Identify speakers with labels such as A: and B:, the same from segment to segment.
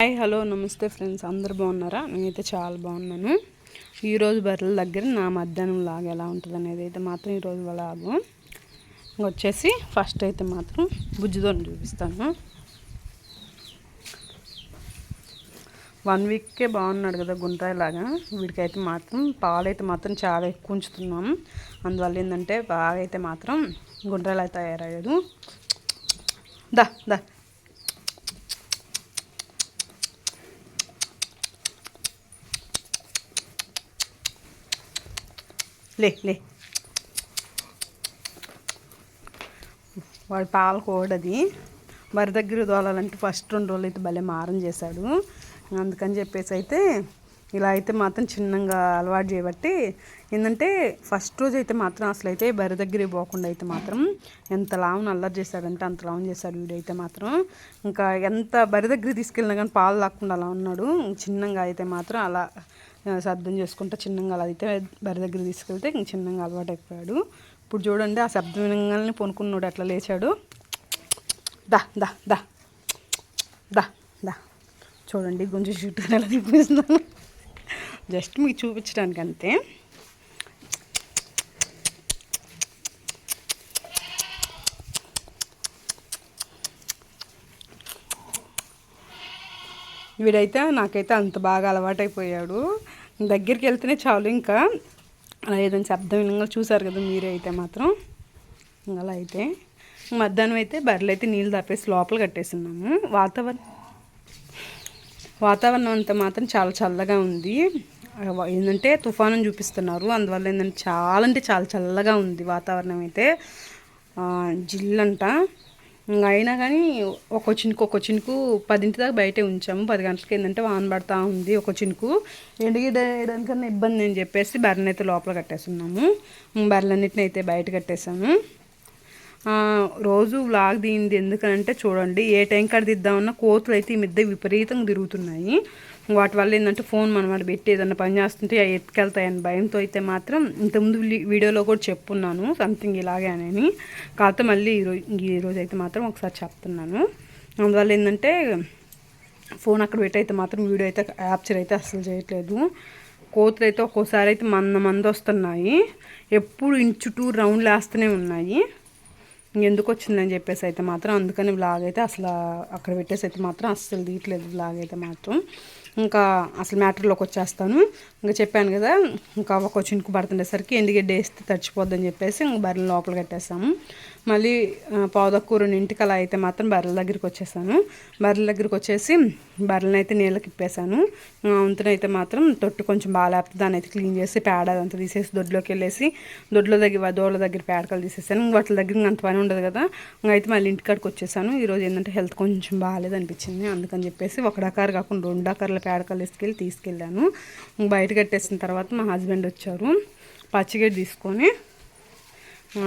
A: Hi hello నమస్తే friends. అందరు బాగున్నారా? నేనైతే చాలా బాగున్నాను. ఈరోజు బర్రెల దగ్గర నా మధ్యాహ్నం లాగా ఎలా ఉంటుంది అనేది అయితే మాత్రం ఈరోజు లాగు వచ్చేసి ఫస్ట్ అయితే మాత్రం బుజ్జితోని చూపిస్తాను. వన్ వీక్కే బాగున్నాడు కదా గుంటాయిలాగా వీడికైతే మాత్రం పాలైతే మాత్రం చాలా ఎక్కువ ఉంచుతున్నాం. అందువల్ల ఏంటంటే బాగా అయితే మాత్రం గుండ్రాయిలా తయారయ్యాడు. దా దా. లే లే. వాడు పాల కోడది. దగ్గర దోలాలంటే ఫస్ట్ రెండు రోజులు అయితే భలే మారం చేశాడు. అందుకని చెప్పేసి అయితే ఇలా అయితే మాత్రం చిన్నగా అలవాటు చేయబట్టి ఏంటంటే ఫస్ట్ రోజు అయితే మాత్రం అసలు అయితే బరి దగ్గర పోకుండా అయితే మాత్రం ఎంత లావును అల్లరి చేశాడంటే అంత లావును చేశాడు వీడైతే మాత్రం. ఇంకా ఎంత బరి దగ్గర తీసుకెళ్ళినా కానీ పాలు లాక్కుండా అలా ఉన్నాడు. చిన్నగా అయితే మాత్రం అలా శబ్దం చేసుకుంటూ చిన్నంగా అలా అయితే బరి దగ్గర తీసుకెళ్తే ఇంక చిన్నంగా అలవాటు అయిపోయాడు. ఇప్పుడు చూడండి ఆ శబ్దం వినగానే పొనుకున్నాడు అట్లా లేచాడు. దా దా దా. దా దా. చూడండి గుంజు చుట్టూ ఎలా చూపిస్తున్నాను జస్ట్ మీకు చూపించడానికి అంతే వీడైతే నాకైతే అంత బాగా అలవాటైపోయాడు. దగ్గరికి వెళ్తేనే చాలు ఇంకా. అలా ఏదైనా శబ్దం వినంగా చూసారు కదా మీరే అయితే మాత్రం. అలా అయితే. మధ్యాహ్నం అయితే బర్రెలు అయితే నీళ్ళు తప్పేసి లోపల కట్టేస్తున్నాము వాతావరణం వాతావరణం అంతా మాత్రం చాలా చల్లగా ఉంది. ఏంటంటే తుఫాను చూపిస్తున్నారు. అందువల్ల ఏంటంటే చాలా అంటే చాలా చల్లగా ఉంది వాతావరణం అయితే. జిల్లంట అయినా కానీ ఒక చినుకు ఒక చినుకు పదింటి దాకా బయటే ఉంచాము. పది గంటలకి ఏంటంటే వాన పడతా ఉంది ఒక చినుకు. ఎండుగడ్డడానికన్నా ఇబ్బంది అని చెప్పేసి బర్రెని అయితే లోపల కట్టేస్తున్నాము బర్రెలన్నిటిని అయితే బయట కట్టేసాము. రోజు వ్లాగ్ దీనిది ఎందుకంటే చూడండి ఏ టైం కాడ దిద్దామన్నా కోతులు అయితే ఈ మిద్ద విపరీతంగా తిరుగుతున్నాయి. వాటి వల్ల ఏంటంటే ఫోన్ మనం అక్కడ పెట్టి ఏదన్నా పని చేస్తుంటే అవి ఎత్తుకెళ్తాయని భయంతో అయితే మాత్రం ఇంతకుముందు వీడియోలో కూడా చెప్పున్నాను సంథింగ్ ఇలాగే అని కాకపోతే మళ్ళీ ఈరోజు ఈరోజు అయితే మాత్రం ఒకసారి చెప్తున్నాను. అందువల్ల ఏంటంటే ఫోన్ అక్కడ పెట్టయితే మాత్రం వీడియో అయితే యాప్చర్ అయితే అసలు చేయట్లేదు. కోతులు అయితే ఒక్కోసారి అయితే మంద మంది వస్తున్నాయి. ఎప్పుడు ఇంచుటూ రౌండ్లు వేస్తూనే ఉన్నాయి. ఎందుకు వచ్చిందని చెప్పేసి అయితే మాత్రం అందుకని బ్లాగ్ అయితే అసలు అక్కడ పెట్టేసి అయితే మాత్రం అస్సలు తీయట్లేదు బ్లాగ్ అయితే మాత్రం. ఇంకా అసలు మ్యాటర్లోకి వచ్చేస్తాను. ఇంకా చెప్పాను కదా ఇంకా ఒక చినుకు పడుతుండేసరికి ఎండుగడ్డ వేస్తే తడిచిపోద్దని చెప్పేసి ఇంక బర్రెలు లోపల కట్టేస్తాము మళ్ళీ పావుదక్కువ ఇంటికి అలా అయితే మాత్రం బర్రెల దగ్గరికి వచ్చేసాను. బర్రెల దగ్గరికి వచ్చేసి బర్రెలను అయితే నీళ్ళకి ఇప్పేశాను. వంతునైతే మాత్రం తొట్టు కొంచెం బాగా దాన్ని అయితే క్లీన్ చేసి పేడ అదంతా తీసేసి దొడ్లోకి వెళ్ళేసి దొడ్లో దగ్గర దోళ్ళ దగ్గర పేడకలు తీసేసాను. వాటి దగ్గర అంత పని ఉండదు కదా. అయితే మళ్ళీ ఇంటికాడికి వచ్చేసాను. ఈరోజు ఏంటంటే హెల్త్ కొంచెం బాగాలేదు అనిపించింది. అందుకని చెప్పేసి ఒక డకారు కాకుండా రెండు డకారుల పేడకలు తీసుకెళ్ళి తీసుకెళ్ళాను. బయట కట్టేసిన తర్వాత మా హస్బెండ్ వచ్చారు. పచ్చిగడ్డి తీసుకొని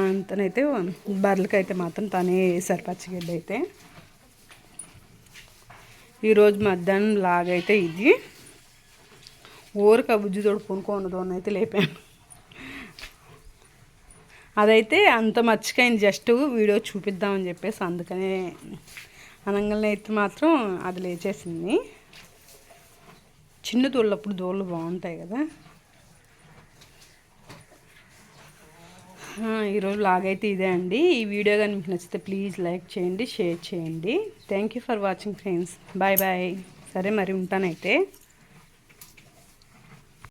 A: అంతనైతే బర్రెలకైతే మాత్రం తనే వేసారు పచ్చిగడ్డి అయితే. ఈరోజు మధ్యాహ్నం లాగైతే ఇది. ఊరిక బుజ్జి తోడుకొని అయితే లేపాను. అదైతే అంత మర్చిపోయింది జస్ట్ వీడియో చూపిద్దామని చెప్పేసి అందుకనే అనగానే అయితే మాత్రం అది లేచేసింది. చిన్న దోళ్ళప్పుడు దోళ్ళు బాగుంటాయి కదా. ఈరోజు లాగైతే ఇదే అండి. ఈ వీడియో కానీ మీకు నచ్చితే ప్లీజ్ లైక్ చేయండి షేర్ చేయండి. Thank you for watching friends bye bye సరే మరి ఉంటానైతే.